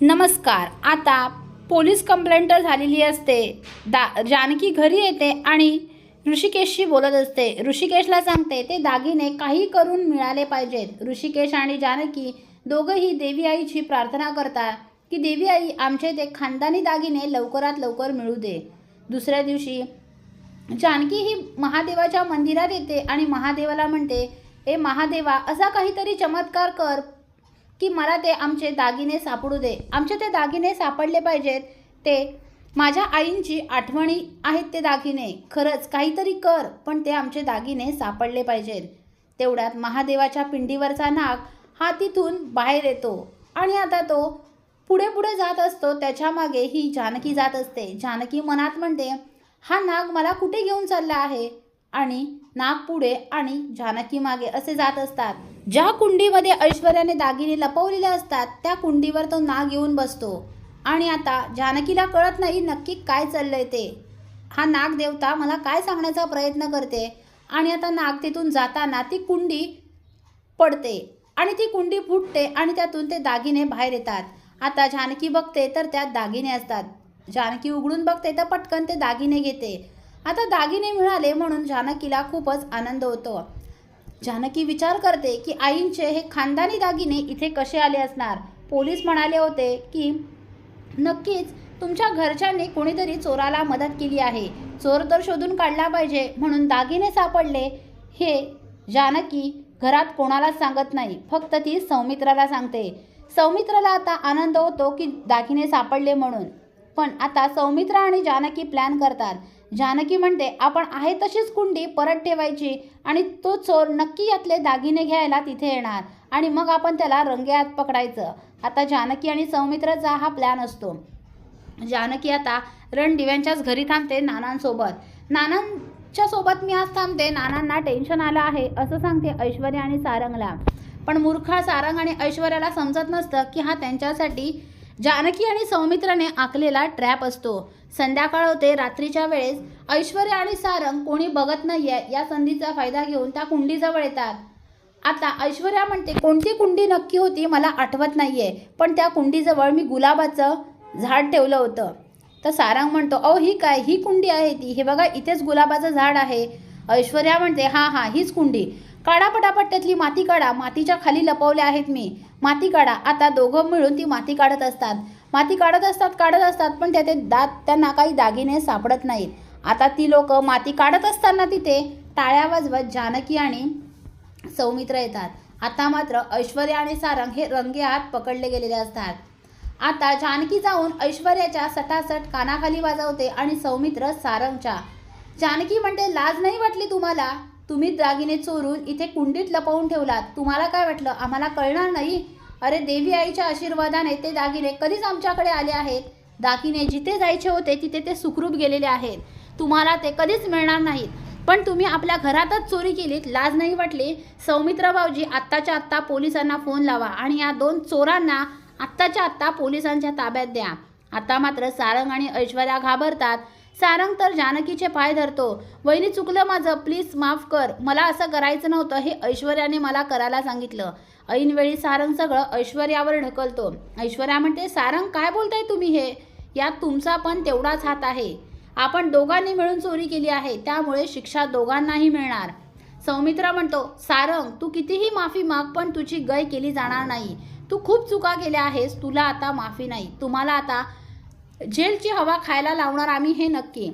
नमस्कार आता police complaint झालेली असते. दा जानकी घरी येते आणि ऋषिकेशशी बोलत असते. ऋषिकेशला सांगते ते दागिने काही करून मिळाले पाहिजेत. ऋषिकेश आणि जानकी दोघंही देवी आईची प्रार्थना करतात की देवी आई आमचे ते खानदानी दागिने लवकरात लवकर मिळू दे. दुसऱ्या दिवशी जानकी ही महादेवाच्या मंदिरात येते आणि महादेवाला म्हणते ए महादेवा असा काहीतरी चमत्कार कर की मला ते आमचे दागिने सापडू दे. आमचे ते दागिने सापडले पाहिजेत. ते माझ्या आईंची आठवणी आहेत ते दागिने. खरंच काहीतरी कर पण ते आमचे दागिने सापडले पाहिजेत. तेवढ्यात महादेवाच्या पिंडीवरचा नाग हा तिथून बाहेर येतो आणि आता तो पुढे पुढे जात असतो. त्याच्यामागे ही जानकी जात असते. जानकी मनात म्हणते हा नाग मला कुठे घेऊन चालला आहे? आणि नाक पुढे आणि जानकी मागे असे जात असतात. ज्या कुंडीमध्ये ऐश्वर्याने दागिने लपवलेले असतात त्या कुंडीवर तो नाग येऊन बसतो. आणि आता जानकीला कळत नाही नक्की काय चाललंय ते. हा नाग देवता मला काय सांगण्याचा प्रयत्न करते? आणि आता नाग तिथून जाताना ती कुंडी पडते आणि ती कुंडी फुटते आणि त्यातून ते दागिने बाहेर येतात. आता जानकी बघते तर त्यात दागिने असतात. जानकी उघडून बघते तर पटकन ते दागिने घेते. आता दागिने मिळाले म्हणून जानकीला खूपच आनंद होतो. जानकी विचार करते की आईंचे हे खानदानी दागिने इथे कसे आले असणार? पोलीस म्हणाले होते की नक्कीच तुमच्या घरच्यांनी कोणीतरी चोराला मदत केली आहे. चोर तर शोधून काढला पाहिजे म्हणून दागिने सापडले. हे जानकी घरात कोणालाच सांगत नाही फक्त ती सौमित्राला सांगते. सौमित्राला आता आनंद होतो की दागिने सापडले म्हणून. पण आता सौमित्रा आणि जानकी प्लॅन करतात. जानकी म्हणते आपण आहे तशीच कुंडी परत ठेवायची आणि तो चोर नक्की यातले दागिने घ्यायला तिथे येणार आणि मग आपण त्याला रंगेहात पकडायचं. आता जानकी आणि सौमित्राचा हा प्लॅन असतो. जानकी आता रणदिव्यांच्याच घरी थांबते नानांसोबत. नानांच्या सोबत मी आज थांबते नानांना टेन्शन आलं आहे असं सांगते ऐश्वर्या आणि सारंगला. पण मूर्खा सारंग आणि ऐश्वर्याला समजत नसतं की हा त्यांच्यासाठी जानकी आणि सौमित्राने आखलेला ट्रॅप असतो. संध्याकाळ होते रात्रीच्या वेळेस ऐश्वर्या आणि सारंग कोणी बघत नाहीये या संधीचा फायदा घेऊन त्या कुंडीजवळ येतात. आता ऐश्वर्या म्हणते कोणती कुंडी नक्की होती मला आठवत नाहीये पण त्या कुंडीजवळ मी गुलाबाचं झाड ठेवलं होतं. तर सारंग म्हणतो अहो ही काय? ही कुंडी आहे ती. हे बघा इथेच गुलाबाचं झाड आहे. ऐश्वर्या म्हणते हां हां हीच कुंडी. काढा पटापट त्यातली माती काढा. मातीच्या खाली लपवल्या आहेत मी. माती काढा. आता दोघं मिळून ती माती काढत असतात. माती काढत असतात काढत असतात पण त्याचे दात त्यांना काही दागिने सापडत नाहीत. आता ती लोक माती काढत असताना तिथे टाळ्या वाजवत जानकी आणि सौमित्र येतात. आता मात्र ऐश्वर्या आणि सारंग हे रंगे हात पकडले गेलेले असतात. आता जानकी जाऊन ऐश्वर्याच्या सटासट कानाखाली वाजवते आणि सौमित्र सारंगच्या. जानकी म्हणते लाज नाही वाटली तुम्हाला? तुम्ही दागिने चोरून इथे कुंडीत लपवून ठेवलात. तुम्हाला काय वाटलं? आम्हाला कळणार नाही? अरे देवी आईच्या आशीर्वादाने ते दागिने कधीच आमच्याकडे आले आहेत? दागिने जिथे जायचे होते तिथे ते सुखरूप गेलेले आहेत. तुम्हाला ते कधीच मिळणार नाहीत. पण तुम्ही आपल्या घरातच चोरी केलीत लाज नाही वाटली? सौमित्र भाऊजी आत्ताच्या आत्ता पोलिसांना फोन लावा आणि या दोन चोरांना आत्ताच्या आत्ता पोलिसांच्या ताब्यात द्या. आता मात्र सारंग आणि ऐश्वर्या घाबरतात. सारंग तर जानकीचे पाय धरतो. वहिनी चुकलं माझं प्लीज माफ कर. मला असं करायचं नव्हतं हे ऐश्वर्याने मला करायला सांगितलं. ऐनवेळी सारंग सगळं ऐश्वर्यावर ढकलतो. ऐश्वर्या म्हणते सारंग काय बोलताय तुम्ही हे? यात तुमचा पण तेवढाच हात आहे. आपण दोघांनी मिळून चोरी केली आहे त्यामुळे शिक्षा दोघांनाही मिळणार. सौमित्रा म्हणतो सारंग तू कितीही माफी माग पण तुझी गय केली जाणार नाही. तू खूप चुका केल्या आहेस तुला आता माफी नाही. तुम्हाला आता जेलची हवा खायला लावणार आम्ही हे नक्की.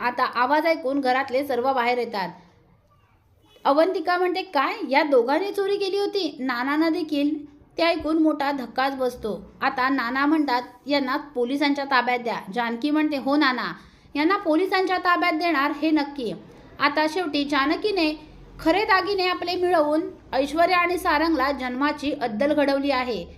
आता आवाज ऐकून घरातले सर्व बाहेर येतात. अवंतिका म्हणते काय? या दोघांनी चोरी केली होती? नानांना देखील? ते ऐकून मोठा धक्काच बसतो. आता नाना म्हणतात यांना पोलिसांच्या ताब्यात द्या. जानकी म्हणते हो नाना यांना पोलिसांच्या ताब्यात देणार हे नक्की. आता शेवटी जानकीने खरे दागिने आपले मिळवून ऐश्वर्या आणि सारंगला जन्माची अद्दल घडवली आहे.